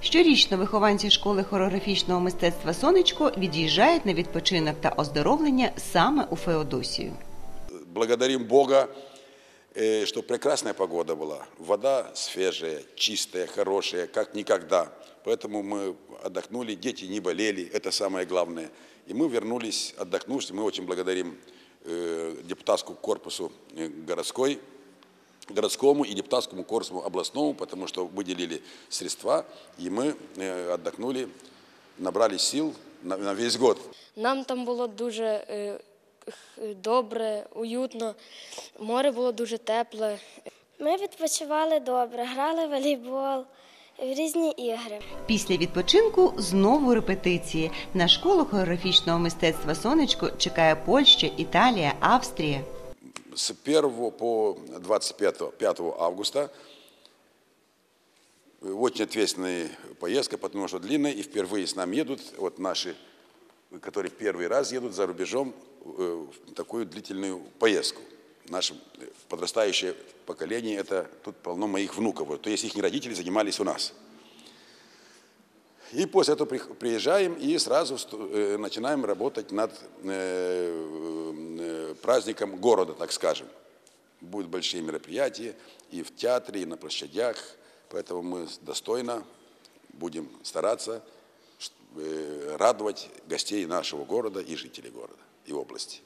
Щорічно вихованці школи хореографічного мистецтва Сонечко від'їжджають на відпочинок та оздоровлення саме у Феодосію. Благодарим Бога, э, что прекрасная погода была. Вода свежая, чистая, хорошая, как никогда. Поэтому мы отдохнули, дети не болели, это самое главное. И мы вернулись отдохнувши. Мы очень благодарим э, депутатскому корпусу э, городской, городскому и депутатскому корпусу областному, потому что выделили средства, и мы э, отдохнули, набрали сил на, на весь год. Нам там було дуже е, х- добре, уютно, море було дуже тепле. Ми відпочивали добре, грали в волейбол, в різні ігри. Після відпочинку знову репетиції. На школу хореографічного мистецтва Сонечко чекає Польща, Італія, Австрія. С 1 по 25 5 августа. Очень ответственная поездка, потому что длинная, и впервые с нами едут вот наши, которые первый раз едут за рубежом э, в такую длительную поездку. Наше подрастающее поколение, это тут полно моих внуков, то есть их родители занимались у нас. И после этого при- приезжаем и сразу э, начинаем работать над э, э, праздником города, так скажем. Будут большие мероприятия и в театре, и на площадях. Поэтому мы достойно будем стараться радовать гостей нашего города и жителей города и области.